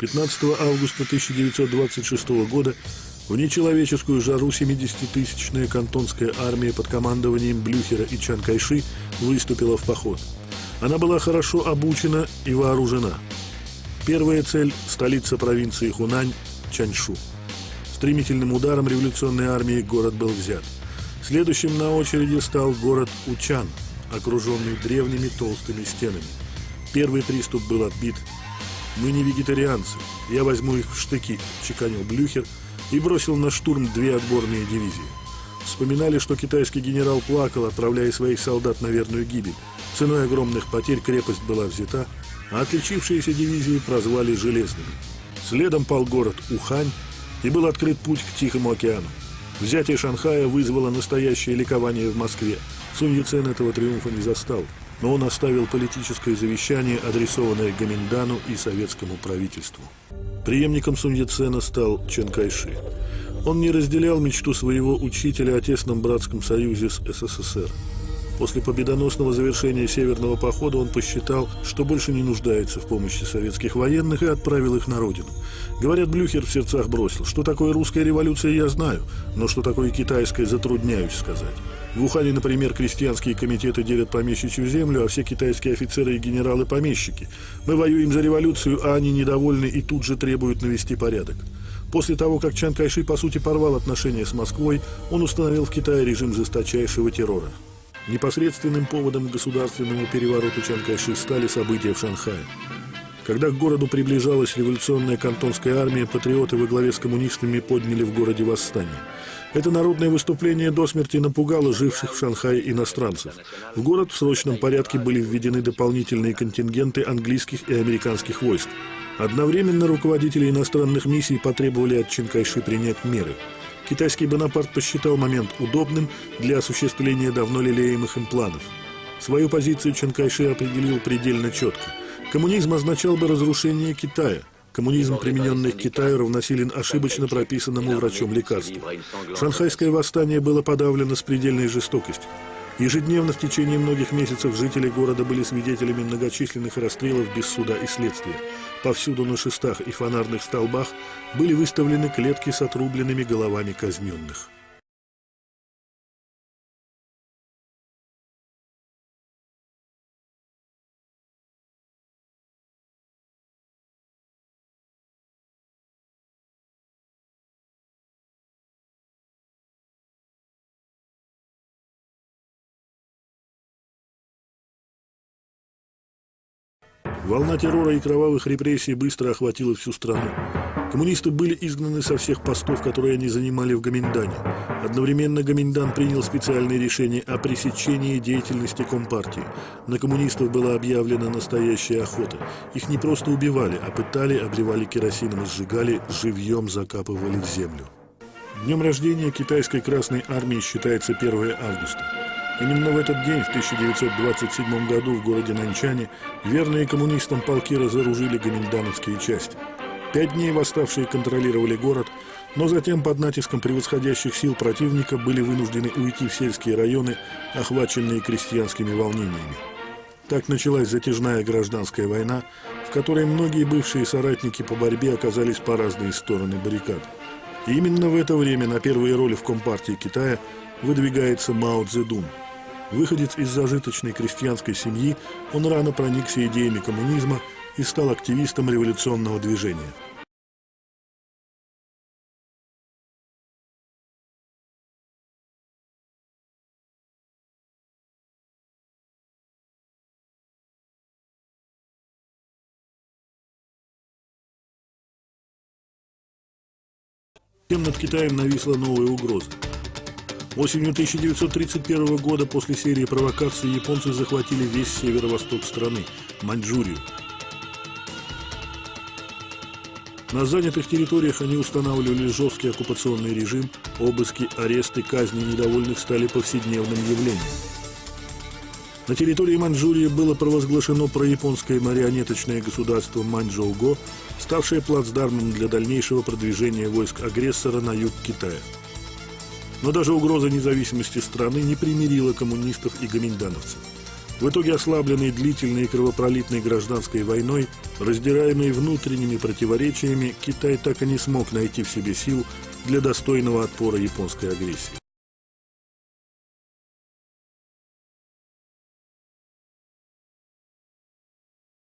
15 августа 1926 года в нечеловеческую жару 70-тысячная кантонская армия под командованием Блюхера и Чан Кайши выступила в поход. Она была хорошо обучена и вооружена. Первая цель – столица провинции Хунань – Чаньшу. Стремительным ударом революционной армии город был взят. Следующим на очереди стал город Учан, окруженный древними толстыми стенами. Первый приступ был отбит «Мы не вегетарианцы. Я возьму их в штыки», – чеканил Блюхер и бросил на штурм две отборные дивизии. Вспоминали, что китайский генерал плакал, отправляя своих солдат на верную гибель. Ценой огромных потерь крепость была взята, а отличившиеся дивизии прозвали «железными». Следом пал город Ухань, и был открыт путь к Тихому океану. Взятие Шанхая вызвало настоящее ликование в Москве. Сунь Яцен этого триумфа не застал – но он оставил политическое завещание, адресованное Гаминдану и советскому правительству. Преемником Сунь Яцена стал Чен Кайши. Он не разделял мечту своего учителя о тесном братском союзе с СССР. После победоносного завершения Северного похода он посчитал, что больше не нуждается в помощи советских военных и отправил их на родину. Говорят, Блюхер в сердцах бросил, что такое русская революция я знаю, но что такое китайская затрудняюсь сказать. В Ухане, например, крестьянские комитеты делят помещичью землю, а все китайские офицеры и генералы – помещики. Мы воюем за революцию, а они недовольны и тут же требуют навести порядок. После того, как Чан Кайши, по сути, порвал отношения с Москвой, он установил в Китае режим жесточайшего террора. Непосредственным поводом к государственному перевороту Чан Кайши стали события в Шанхае. Когда к городу приближалась революционная кантонская армия, патриоты во главе с коммунистами подняли в городе восстание. Это народное выступление до смерти напугало живших в Шанхае иностранцев. В город в срочном порядке были введены дополнительные контингенты английских и американских войск. Одновременно руководители иностранных миссий потребовали от Чинкайши принять меры – Китайский Бонапарт посчитал момент удобным для осуществления давно лелеемых им планов. Свою позицию Чан Кайши определил предельно четко. Коммунизм означал бы разрушение Китая. Коммунизм, примененный к Китаю, равносилен ошибочно прописанному врачом лекарству. Шанхайское восстание было подавлено с предельной жестокостью. Ежедневно в течение многих месяцев жители города были свидетелями многочисленных расстрелов без суда и следствия. Повсюду на шестах и фонарных столбах были выставлены клетки с отрубленными головами казненных. Волна террора и кровавых репрессий быстро охватила всю страну. Коммунисты были изгнаны со всех постов, которые они занимали в Гаминдане. Одновременно Гаминдан принял специальное решение о пресечении деятельности Компартии. На коммунистов была объявлена настоящая охота. Их не просто убивали, а пытали, обливали керосином и сжигали, живьем закапывали в землю. Днем рождения китайской Красной Армии считается 1 августа. Именно в этот день, в 1927 году, в городе Нанчане, верные коммунистам полки разоружили гоминдановские части. Пять дней восставшие контролировали город, но затем под натиском превосходящих сил противника были вынуждены уйти в сельские районы, охваченные крестьянскими волнениями. Так началась затяжная гражданская война, в которой многие бывшие соратники по борьбе оказались по разные стороны баррикад. И именно в это время на первые роли в Компартии Китая выдвигается Мао Цзэдун – Выходец из зажиточной крестьянской семьи, он рано проникся идеями коммунизма и стал активистом революционного движения. Тем над Китаем нависла новая угроза. Осенью 1931 года после серии провокаций японцы захватили весь северо-восток страны – Маньчжурию. На занятых территориях они устанавливали жесткий оккупационный режим, обыски, аресты, казни недовольных стали повседневным явлением. На территории Маньчжурии было провозглашено прояпонское марионеточное государство Маньчжоуго, ставшее плацдармом для дальнейшего продвижения войск агрессора на юг Китая. Но даже угроза независимости страны не примирила коммунистов и гоминдановцев. В итоге ослабленный длительной и кровопролитной гражданской войной, раздираемый внутренними противоречиями, Китай так и не смог найти в себе сил для достойного отпора японской агрессии.